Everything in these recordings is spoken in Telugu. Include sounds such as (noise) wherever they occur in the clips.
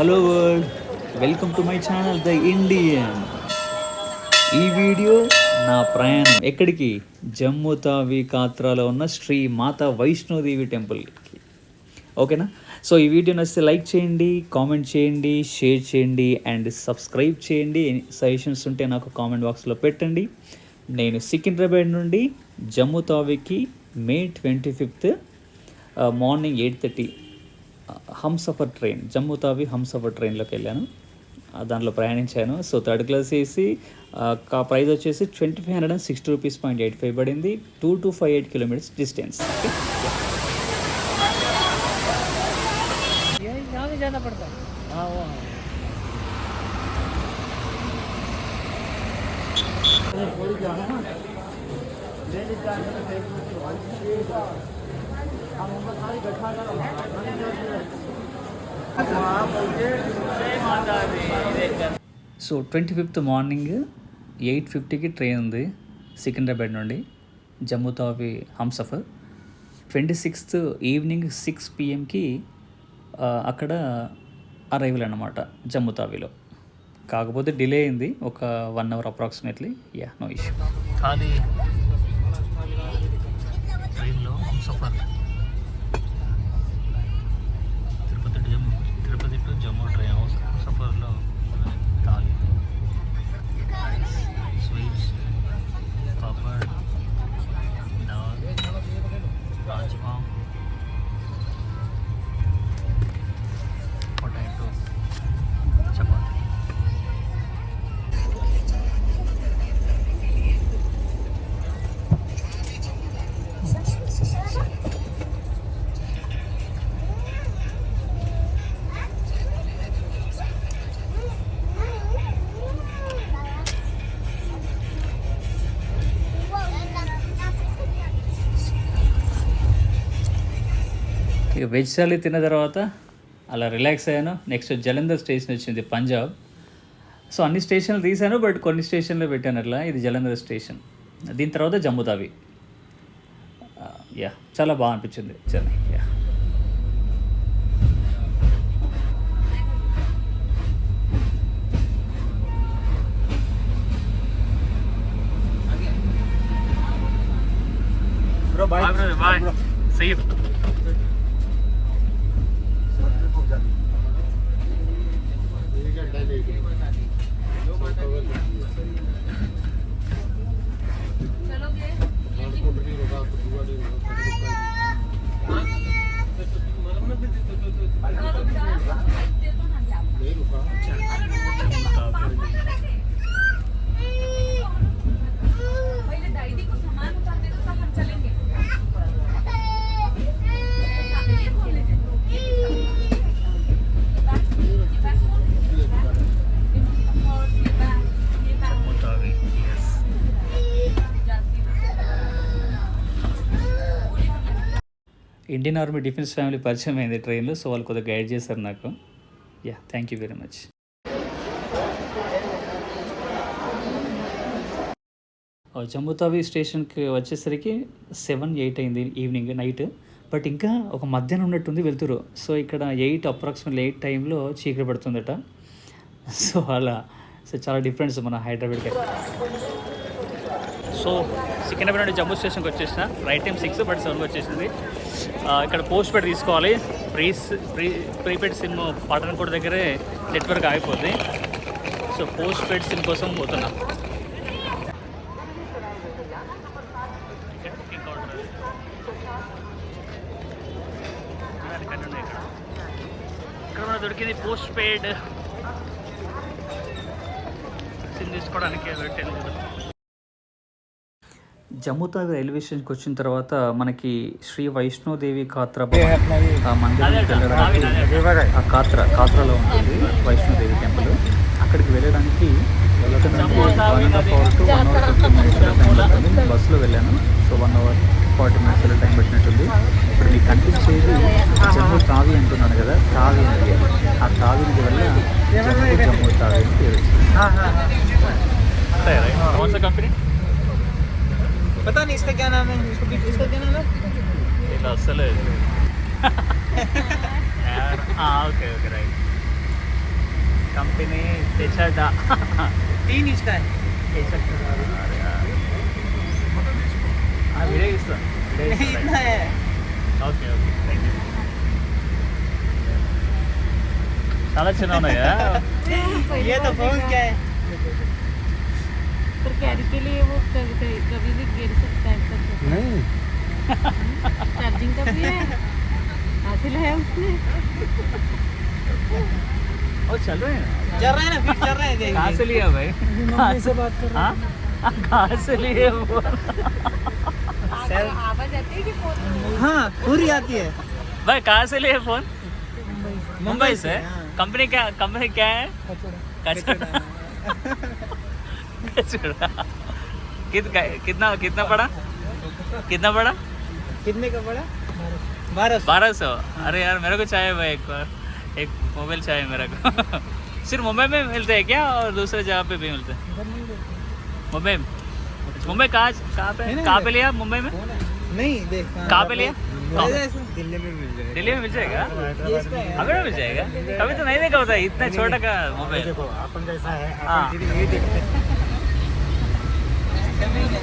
Hello world welcome to my channel the Indian ఈ వీడియో నా ప్రయాణం. ఎక్కడికి? జమ్మూ తావి కాత్రాలో ఉన్న శ్రీ మాతా వైష్ణోదేవి టెంపుల్కి ఓకేనా? సో ఈ వీడియో నచ్చితే లైక్ చేయండి కామెంట్ చేయండి షేర్ చేయండి అండ్ సబ్స్క్రైబ్ చేయండి. సజెషన్స్ ఉంటే నాకు కామెంట్ బాక్స్లో పెట్టండి. నేను సికింద్రాబాద్ నుండి Jammu తావికి May twenty fifth morning eight thirty Humsafar train Jammu Tawi Humsafar ట్రైన్లోకి వెళ్ళాను. దాంట్లో ప్రయాణించాను. సో థర్డ్ క్లాస్ వేసి ప్రైస్ వచ్చేసి twenty five hundred and sixty rupees point eight five పడింది two to five eight kilometres distance so twenty fifth morning eight ఫిఫ్టీకి ట్రైన్ ఉంది సికింద్రాబాద్ నుండి Jammu Tawi Humsafar. Twenty sixth evening six పిఎంకి అక్కడ అరైవల్ అనమాట జమ్మూ తావిలో. కాకపోతే డిలే అయింది ఒక one hour approximately. Yeah no issue. కానీ ఇక వెజ్ థాలీ తిన్న తర్వాత అలా రిలాక్స్ అయ్యాను నెక్స్ట్ జలంధర్ స్టేషన్ వచ్చింది పంజాబ్ సో అన్ని స్టేషన్లు తీశాను బట్ కొన్ని స్టేషన్లో పెట్టాను అట్లా ఇది జలంధర్ స్టేషన్ దీని తర్వాత జమ్మూ తావి యా చాలా బాగా అనిపించింది journey yeah Bro, bye. Bye, brother. Bye. Bro. See you. work. Indian army defence family పరిచయం అయింది ట్రైన్లో సో వాళ్ళు కొద్దిగా గైడ్ చేశారు నాకు. Yeah thank you very much Jammu Tawi స్టేషన్కి వచ్చేసరికి సెవెన్ ఎయిట్ అయింది ఈవినింగ్ నైట్. బట్ ఇంకా ఒక మధ్యాహ్నం ఉన్నట్టుంది వెళ్తురు. సో ఇక్కడ ఎయిట్ అప్రాక్సిమేట్లీ ఎయిట్ టైంలో చీకటి పడుతుందట. సో అలా సో చాలా డిఫరెన్స్ మన హైదరాబాద్కి. సో సికింద్రాబాద్ నుండి జమ్మూ స్టేషన్కి వచ్చేసిన రైట్ టైం సిక్స్ బట్ సెవెన్కి వచ్చేసింది. ఇక్కడ పోస్ట్ పెడ్ తీసుకోవాలి. Pre pre prepaid SIM Pathankot దగ్గరే నెట్వర్క్ ఆగిపోద్ది. సో పోస్ట్ పెయిడ్ సిమ్ కోసం పోతున్నా. ఇక్కడ మనకు దొరికింది పోస్ట్ పెయిడ్ సిమ్ తీసుకోవడానికి టెన్ జమ్మూ తావి రైల్వే స్టేషన్కి వచ్చిన తర్వాత మనకి శ్రీ వైష్ణోదేవి కాత్ర మందిరానికి వెళ్ళడానికి ఆ కాత్ర కాత్రలో ఉంటుంది వైష్ణోదేవి టెంపుల్. అక్కడికి వెళ్ళడానికి బస్సులో వెళ్ళాను. So one hour forty minutes time పట్టినట్టుంది. ఇప్పుడు మీకు కనిపించేది జమ్మూ తావి అంటున్నాను కదా తావి నది. ఆ తావి నది వల్ల జమ్మూ జమ్మూ తావి అని పేరు వచ్చింది. కంపెనీ. पता नहीं इसका क्या नाम है इसको इसका क्या नाम है ఇలా అస్సలే (laughs) (laughs) ఓకే ఓకే రైట్ కంపెనీ తెచ్చడా तीन इंच का है వీడియో ఇస్తాను नहीं इतना है ఓకే ఓకే థ్యాంక్ యూ చాలా చిన్న ఉన్నాయా (laughs) ये तो फोन क्या है पर कैरी के लिए वो कभी कभी कभी भी गिर सकता है कर नहीं। (laughs) चार्जिंग का भी है। हासिल है उसने। ओ चल रहे हैं। चल रहा है ना फिर चल रहा है देख। कहाँ से लिया भाई? मम्मी से बात कर हाँ। कहाँ से लिए वो? आवाज़ आती है कि फ़ोन हाँ पूरी आती है। भाई कहाँ से लिए फ़ोन? मुंबई से। हाँ। कंपनी क्या कंपनी क्या है? कित, कितना कितना पड़ा? कितना पड़ा? कितने का पड़ा? बारह सौ। बारह सौ? अरे यार मेरे को चाहिए भाई एक बार। एक मोबाइल चाहिए मेरे को। सिर्फ़ मुंबई में मिलते हैं क्या और दूसरे जगह पे भी मिलते हैं? मुंबई में? मुंबई कहाँ कहाँ पे? कहाँ पे लिया मुंबई में? नहीं देख हाँ। कहाँ पे लिया? दिल्ली में मिल जाएगा। दिल्ली में मिल जाएगा। अभी मिल जाएगा? कभी तो नहीं देखा होता इतना छोटा का मोबाइल। अपन जैसा है हाँ। अपन ये देखते हैं ये यहाँ भी जाना पड़ता है हाँ वो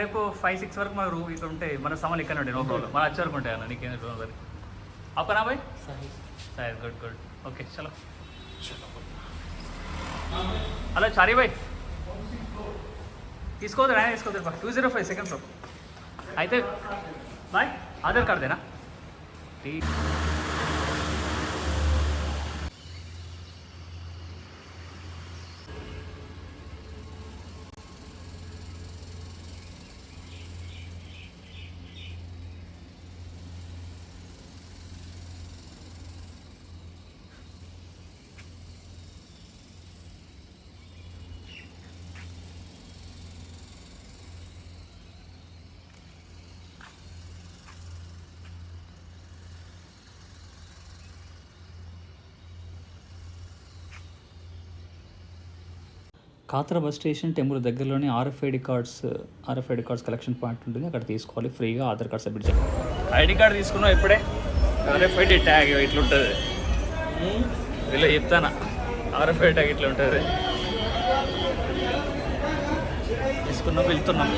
రేపు ఫైవ్ సిక్స్ వరకు మన రూమ్ ఇక్కడ ఉంటే మన సామాన్లు ఇక్కడ ఉంటాయి నో ప్రాబ్లం మన వచ్చే వరకు ఉంటాయి అన్న నీకేం ప్రాబ్లం అప్పనా భాయ్ సార్. గుడ్ గుడ్ ఓకే చలో. హలో చారీ భాయ్ తీసుకోవద్దు ఆయన తీసుకోవద్దు. Two zero five second floor అయితే బాయ్ ఆధార్ కార్డ్దేనా కాత్ర బస్ స్టేషన్ టెంపుల్ దగ్గరలోనే RFID cards RFID cards collection point ఉంటుంది. అక్కడ తీసుకోవాలి. ఫ్రీగా ఆధార్ కార్డ్ సబ్మిట్ చేయాలి. ఐడి కార్డ్ తీసుకున్నావు ఇప్పుడే? ఆర్ఎఫ్ఐడి ట్యాగ్ ఇట్లా ఉంటుంది ఇలా చెప్తానా? ఆర్ఎఫ్ఐడి ట్యాగ్ ఇట్లా ఉంటుంది. తీసుకున్నాం వెళ్తున్నాం.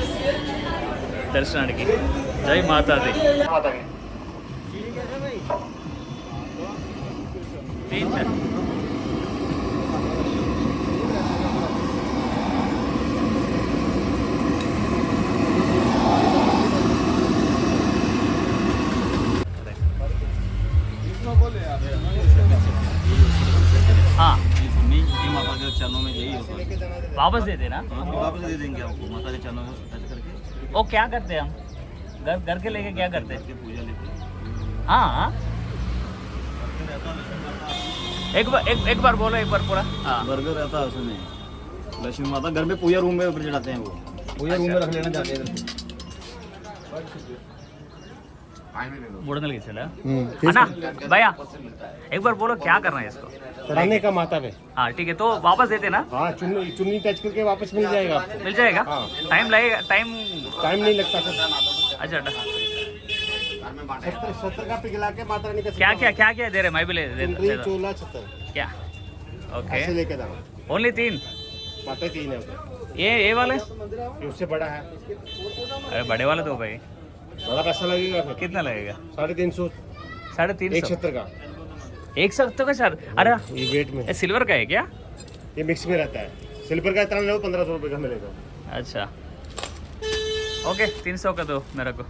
దర్శనానికి. జై మాతాది तीन चरणों में यही होगा। वापस दे देना? हाँ, वापस दे देंगे आपको माता के चरणों में टच करके। वो क्या करते हैं हम? घर घर के लेके क्या करते? हैं पूजा लेते हाँ एक बार एक, एक बार बोलो एक बार पूरा। हाँ। बर्गर रहता है उसमें। लक्ष्मी माता घर में पूजा रूम में ऊपर चढ़ाते हैं वो। पूजा रूम में रख लेना चाहते हैं। अन्ना भैया एक बार बोलो क्या करना है इसको? चढ़ाने का माता पे हाँ ठीक है तो वापस देते ना? हाँ चुन्नी चुन्नी टच करके वापस मिल जाएगा आपको। मिल जाएगा? हाँ। टाइम लगेगा टाइम टाइम नहीं लगता सर। अच्छा अच्छा। सत्तर सत्तर का पिघला के माता रानी का क्या क्या क्या क्या दे रहे मैं भी ले दे। चोला छत्तर क्या? ओके लेके जाओ। ओनली तीन? माता तीन है ये ये वाले? उससे बड़ा है। अरे बड़े वाले दो भाई। बड़ा पैसा लगेगा फिर। कितना लगेगा? साढ़े तीन सौ। साढ़े तीन एक सत्तर का। एक सौ का सर अरे ये वेट में। ये सिल्वर का है क्या? ये मिक्स में रहता है। सिल्वर का इतना पंद्रह सौ रुपये का मिलेगा। अच्छा। ओके तीन सौ का दो मेरे को।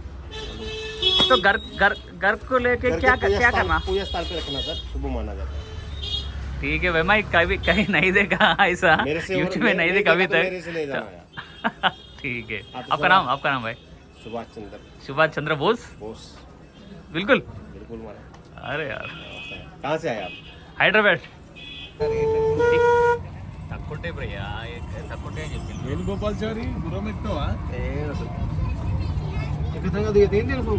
तो घर घर घर को लेके क्या क्या करना? पूजा स्थान पे रखना सर शुभ माना जाता है। ठीक है भाई मैं कभी कहीं नहीं देखा ऐसा। यूट्यूब में नहीं देखा अभी तो तक। जाना (laughs) ठीक है। तो आपका नाम आपका नाम भाई? सुभाष चंद्र। सुभाष चंद्र बोस बोस बिल्कुल बिल्कुल मारा अरे यार कहाँ से आए आप हैदराबाद తక్కువ భయ్యా తక్కువ అని చెప్పింది వేణుగోపాల్చారి గురం ఎక్కువ कितना दिए तीन दिन सौ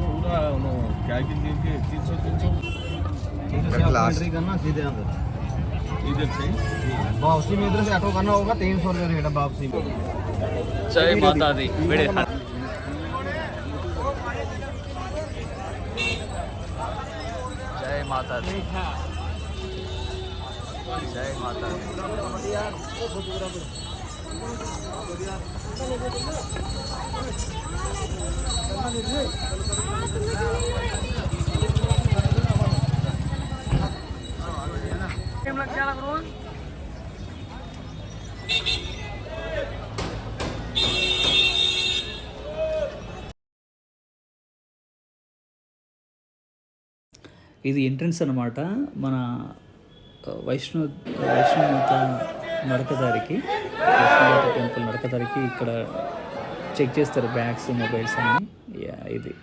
पूरा क्या गिन के तीन सौ तीन सौ एंट्री करना सीधे अंदर इधर से वापसी में इधर से ऑटो करना होगा तीन सौ रुपये रेट है वापसी में జై మాతాది విడే జై మాతాది జై మాతాది ఇది ఎంట్రన్స్ అనమాట మన వైష్ణవ వైష్ణవత నడకదారికి వైష్ణవత టెంపుల్ నడకదారికి ఇక్కడ చెక్ చేస్తారు బ్యాగ్స్ మొబైల్స్ అన్ని యా ఇది.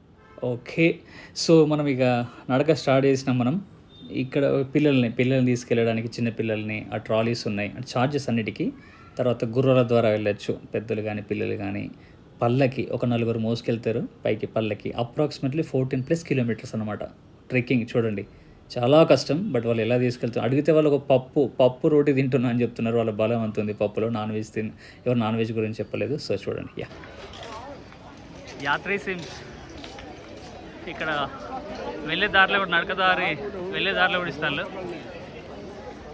ఓకే. సో మనం ఇక నడక స్టార్ట్ చేసినాం మనం. ఇక్కడ పిల్లల్ని పిల్లల్ని తీసుకెళ్ళడానికి చిన్న పిల్లల్ని ఆ ట్రాలీస్ ఉన్నాయి. చార్జెస్ అన్నిటికీ. తర్వాత గుర్రాల ద్వారా వెళ్ళొచ్చు. పెద్దలు కానీ పిల్లలు కానీ పల్లకి ఒక నలుగురు మోసుకెళ్తారు. పైకి పల్లకి. అప్రాక్సిమేట్లీ ఫోర్టీన్ ప్లస్ కిలోమీటర్స్ అనమాట ట్రెక్కింగ్ చూడండి. చాలా కష్టం బట్ వాళ్ళు ఎలా తీసుకెళ్తారు అడిగితే వాళ్ళు ఒక పప్పు పప్పు రోటి తింటున్నా అని చెప్తున్నారు. వాళ్ళ బలం అంత ఉంది పప్పులో. నాన్ వెజ్ తిన్ ఎవరు నాన్ వెజ్ గురించి చెప్పలేదు. సో చూడండి. యా. యాత్రీ సిమ్స్. ఇక్కడ వెళ్ళే దారిలో కూడా నడకదారి వెళ్ళే దారిలో కూడా ఇస్తారు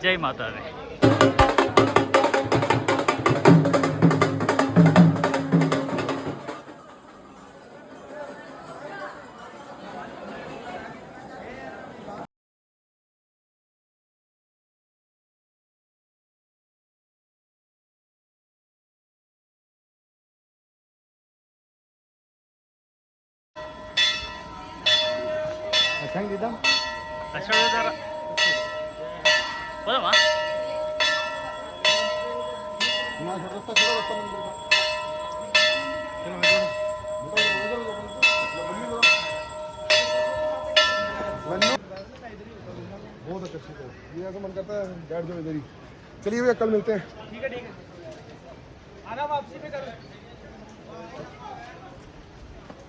జై మాతాది ಸಂಗೀತಂ ಅಶ್ವರ ಬರವ ನಾ बहुत अच्छा है ये ऐसा मन करता है बैठ जाओ इधर ही चलिए भैया कल मिलते हैं। ठीक है ठीक है। आना वापसी पे कर।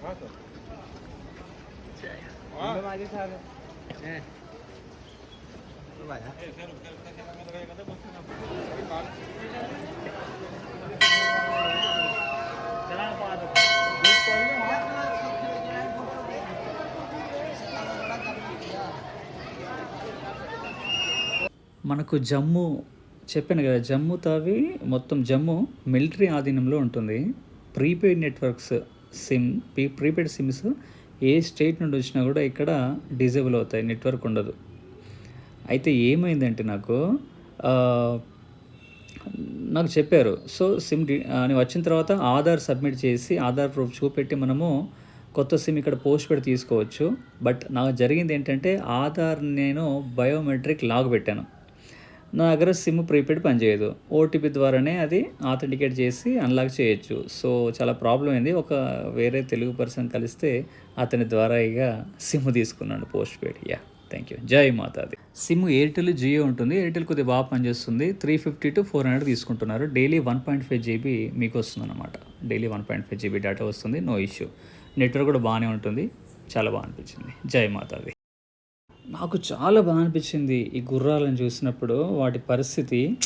हाँ सर। మనకు జమ్మూ చెప్పాను కదా జమ్మూ తావి మొత్తం జమ్మూ మిలిటరీ ఆధీనంలో ఉంటుంది. Prepaid networks SIM pre prepaid SIMs ఏ స్టేట్ నుండి వచ్చినా కూడా ఇక్కడ డిజేబుల్ అవుతాయి నెట్వర్క్ ఉండదు. అయితే ఏమైందంటే నాకు నాకు చెప్పారు. సో సిమ్ అని వచ్చిన తర్వాత ఆధార్ సబ్మిట్ చేసి ఆధార్ ప్రూఫ్ చూపెట్టి మనము కొత్త సిమ్ ఇక్కడ పోస్ట్ పెట్టి తీసుకోవచ్చు. బట్ నాకు జరిగింది ఏంటంటే ఆధార్ నేను బయోమెట్రిక్ లాగ్ పెట్టాను. నా దగ్గర సిమ్ ప్రీపెయిడ్ పనిచేయదు. ఓటీపీ ద్వారానే అది ఆథెంటికేట్ చేసి అన్లాక్ చేయొచ్చు. సో చాలా ప్రాబ్లం అయింది. ఒక వేరే తెలుగు పర్సన్ కలిస్తే అతని ద్వారా ఇక సిమ్ తీసుకున్నాను post paid. Yeah thank you. జై మాతాది. సిమ్ ఎయిర్టెల్ జియో ఉంటుంది. ఎయిర్టెల్ కొద్దిగా బాగా పనిచేస్తుంది. Three fifty to four hundred తీసుకుంటున్నారు. Daily one point five GB మీకు వస్తుంది అనమాట daily one point five GB data వస్తుంది. No issue. నెట్వర్క్ కూడా బాగానే ఉంటుంది. చాలా బాగా అనిపించింది. జై మాతాది. నాకు చాలా బాగా అనిపించింది ఈ గుర్రాలను చూసినప్పుడు. వాటి పరిస్థితి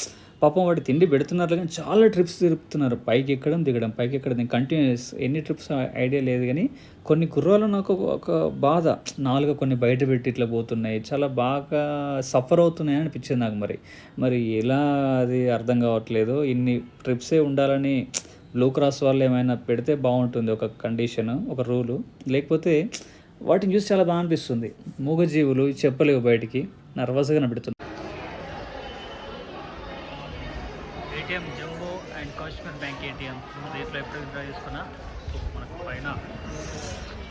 పాపం వాటి తిండి పెడుతున్నారు కానీ చాలా ట్రిప్స్ తిరుగుతున్నారు పైకి ఎక్కడం దిగడం పైకి ఎక్కడం. కంటిన్యూస్ ఎన్ని ట్రిప్స్ ఐడియా లేదు కానీ కొన్ని గుర్రాలు నాకు ఒక- బాధ. నాలుగు కొన్ని బయట పెట్టి ఇట్లా పోతున్నాయి. చాలా బాగా సఫర్ అవుతున్నాయి అనిపించింది నాకు మరి. మరి ఎలా అది అర్థం కావట్లేదు. ఇన్ని ట్రిప్సే ఉండాలని బ్లూ క్రాస్ వాళ్ళు ఏమైనా పెడితే బాగుంటుంది ఒక కండిషన్ ఒక రూలు లేకపోతే వాటిని చూసి చాలా బాగా అనిపిస్తుంది. మూగజీవులు చెప్పలేవు బయటికి నర్వస్గా కనబడుతుంది ATM Jammu and Kashmir bank ATM రేట్లో ఎప్పుడు విత్డ్రా చేసుకున్నా మనకు పైన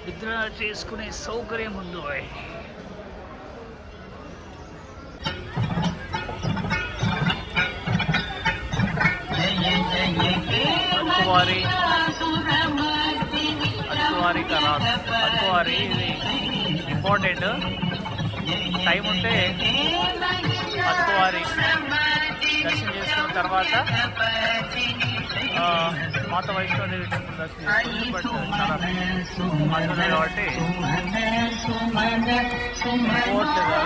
విత్డ్రా చేసుకునే సౌకర్యం ఉంది వారి అక్కువారి కరార్ ఇది ఇంపార్టెంట్ టైం ఉంటే అతుకువారి దర్శనం చేసుకున్న తర్వాత మాత వైష్ణోదేవి టెంపుల్ దర్శనం బట్ చాలా అద్భుతం కాబట్టి పోవట్లేదు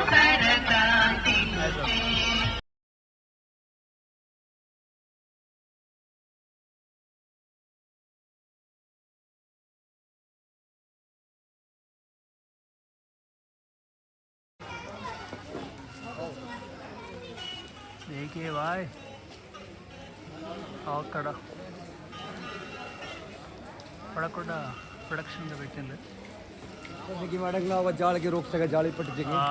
देखिए भाई అక్కడ పడకుండా ప్రొడక్షన్గా పెట్టింది देखिए मैडम ना आवाज जाल के रोक सके जाली पट जगह ఆ,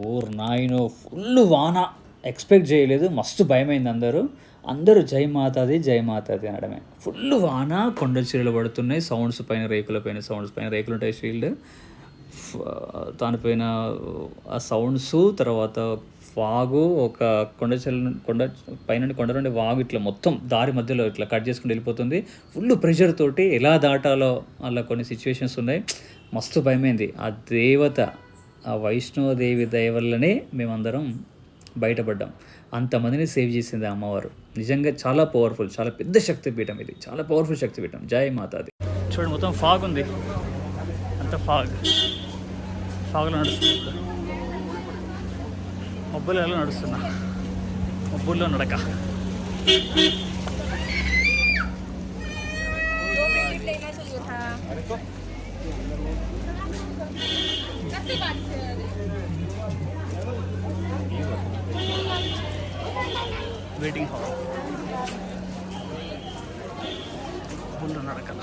ఊరు నాయనో ఫుల్ వాన ఎక్స్పెక్ట్ చేయలేదు. మస్తు భయమైంది అందరూ. అందరూ జై మాతాది జై మాతాది అనడమే. ఫుల్ వాన కొండ చీరలు పడుతున్నాయి. సౌండ్స్ పైన రేకుల పైన సౌండ్స్ పైన రేకులు ఉంటాయి షీల్డ్ దానిపైన ఆ సౌండ్స్ తర్వాత వాగు ఒక కొండ చెల్ల కొండ పైన కొండ నుండి వాగు ఇట్లా మొత్తం దారి మధ్యలో ఇట్లా కట్ చేసుకుని వెళ్ళిపోతుంది. ఫుల్ ప్రెషర్ తోటి ఎలా దాటాలో అలా కొన్ని సిచ్యువేషన్స్ ఉన్నాయి. మస్తు భయమైంది. ఆ దేవత ఆ వైష్ణవదేవి దయ వల్లనే మేమందరం బయటపడ్డాం అంతమందిని సేవ్ చేసింది ఆ అమ్మవారు నిజంగా చాలా పవర్ఫుల్ చాలా పెద్ద శక్తిపీఠం ఇది చాలా పవర్ఫుల్ శక్తిపీఠం జై మాతాది చూడండి మొత్తం ఫాగ్ ఉంది అంత ఫాగ్ ఫాగ్లో నడుస్తుంది ఇప్పుడు మబ్బులలో నడుస్తున్నా మబ్బుల్లో నడక दो मिनट लेना चाहिए था कितनी बात వెయిటింగ్ హాల్ మబ్బుల్లో నడకల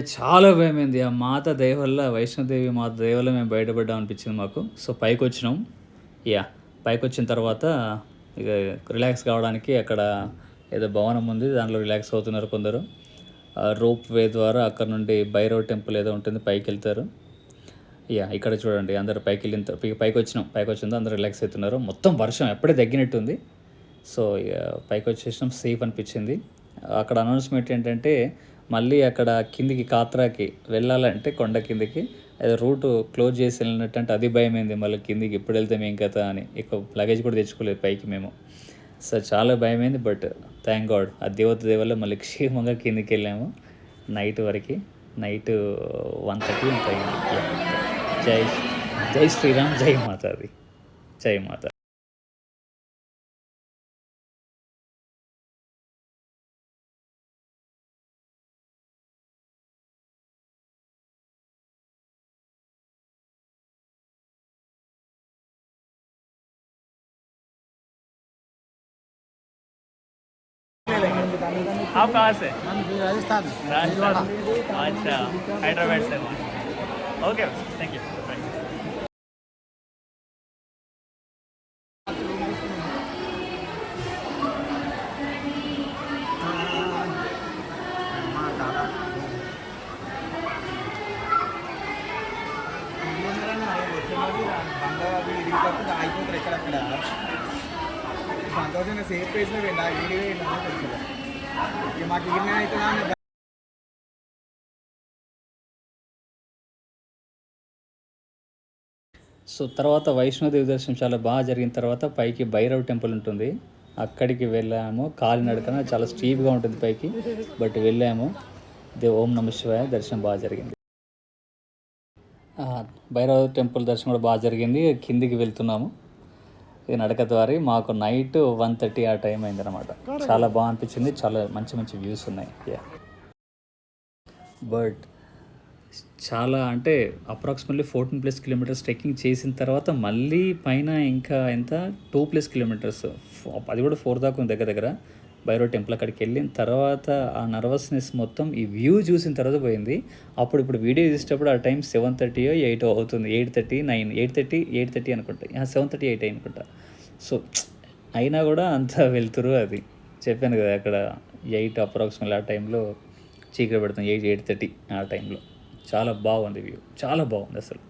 చాలా భయమైంది. ఆ మాత దయ వల్ల వైష్ణోదేవి మాత దయ వల్ల మేము బయటపడ్డాం అనిపించింది మాకు. సో పైకి వచ్చినాం యా పైకి వచ్చిన తర్వాత ఇక రిలాక్స్ కావడానికి అక్కడ ఏదో భవనం ఉంది. దాంట్లో రిలాక్స్ అవుతున్నారు కొందరు. రోప్ వే ద్వారా అక్కడ నుండి భైరవ్ టెంపుల్ ఏదో ఉంటుంది పైకి వెళ్తారు యా ఇక్కడ చూడండి అందరు పైకి వెళ్ళిన పైకి వచ్చినాం పైకి వచ్చిందో అందరు రిలాక్స్ అవుతున్నారు. మొత్తం వర్షం ఎప్పుడే తగ్గినట్టుంది. సో ఇక పైకి వచ్చేసినాం సేఫ్ అనిపించింది. అక్కడ అనౌన్స్మెంట్ ఏంటంటే మళ్ళీ అక్కడ కిందికి కాత్రాకి వెళ్ళాలంటే కొండ కిందికి ఏదో రూటు క్లోజ్ చేసి వెళ్ళినట్టు అంటే అది భయమైంది మళ్ళీ కిందికి ఎప్పుడు వెళ్తే ఏం కదా అని. ఎక్కువ లగేజ్ కూడా తెచ్చుకోలేదు పైకి మేము. సో చాలా భయమైంది బట్ థ్యాంక్ గాడ్ ఆ దేవత దేవల్ల మళ్ళీ క్షేమంగా కిందికి వెళ్ళాము. నైట్ వరకు నైట్ వన్ థర్టీ జై జై శ్రీరామ్ జై మాతాది. జై మాతా आप कहाँ से राजस्थान अच्छा हैदराबाद से ओके थैंक यू అయిపోతారు ఎక్కడక్కడ సంతోషంగా సేఫ్ ప్లేస్లో వెళ్ళా వీడియో తెలుసు. ఇక మాకు ఇగిరినే అవుతుందా సో తర్వాత వైష్ణోదేవి దర్శనం చాలా బాగా జరిగిన తర్వాత పైకి భైరవ్ టెంపుల్ ఉంటుంది. అక్కడికి వెళ్ళాము. కాలినడకన చాలా స్టీప్గా ఉంటుంది పైకి బట్ వెళ్ళాము. దే ఓం నమ శివాయ దర్శనం బాగా జరిగింది. భైరవ్ టెంపుల్ దర్శనం కూడా బాగా జరిగింది. కిందికి వెళ్తున్నాము. నడక ద్వారా మాకు నైట్ వన్ థర్టీ ఆ టైం అయిందనమాట చాలా బాగా అనిపించింది చాలా మంచి మంచి వ్యూస్ ఉన్నాయి. బట్ చాలా అంటే approximately fourteen plus kilometres trekking చేసిన తర్వాత మళ్ళీ పైన ఇంకా ఎంత? టూ ప్లస్ కిలోమీటర్స్ అది కూడా ఫోర్ దాకా ఉంది దగ్గర దగ్గర. బైరో టెంపుల్ అక్కడికి వెళ్ళిన తర్వాత ఆ నర్వస్నెస్ మొత్తం ఈ వ్యూ చూసిన తర్వాత పోయింది. అప్పుడు ఇప్పుడు వీడియో తీసేటప్పుడు ఆ టైం సెవెన్ థర్టీయో ఎయిట్ అవుతుంది. Eight thirty nine eight thirty eight thirty అనుకుంటా. సెవెన్ థర్టీ ఎయిట్ అనుకుంటా సో అయినా కూడా అంత వెళ్తురు అది. చెప్పాను కదా అక్కడ ఎయిట్ అప్రాక్సిమేట్ ఆ టైంలో చీకటి పెడుతుంది. ఎయిట్ ఎయిట్ థర్టీ ఆ టైంలో. చాలా బాగుంది వ్యూ. చాలా బాగుంది అసలు.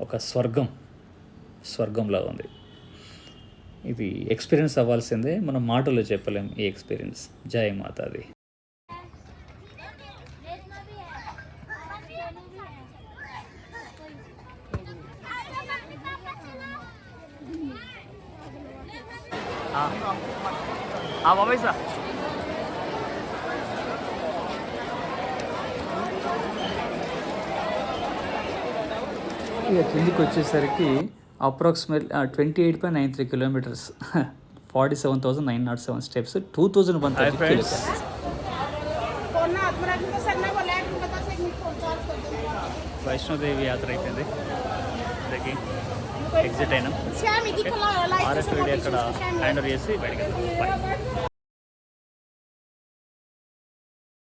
ఒక స్వర్గం. స్వర్గంలా ఉంది. ఇది ఎక్స్పీరియన్స్ అవ్వాల్సిందే మనం మాటల్లో చెప్పలేం ఈ ఎక్స్పీరియన్స్. జయ మాతాది. ఇక కిందికి వచ్చేసరికి approximately twenty eight point nine three kilometres. Forty seven thousand nine naught seven steps two thousand one thirty kilometres Vaishno Devi యాత్ర అయిపోయింది. ఎగ్జిట్ అయినాం. ఆర్ఎస్ రెడ్డి అక్కడ హ్యాండ్ చేసి బయటకు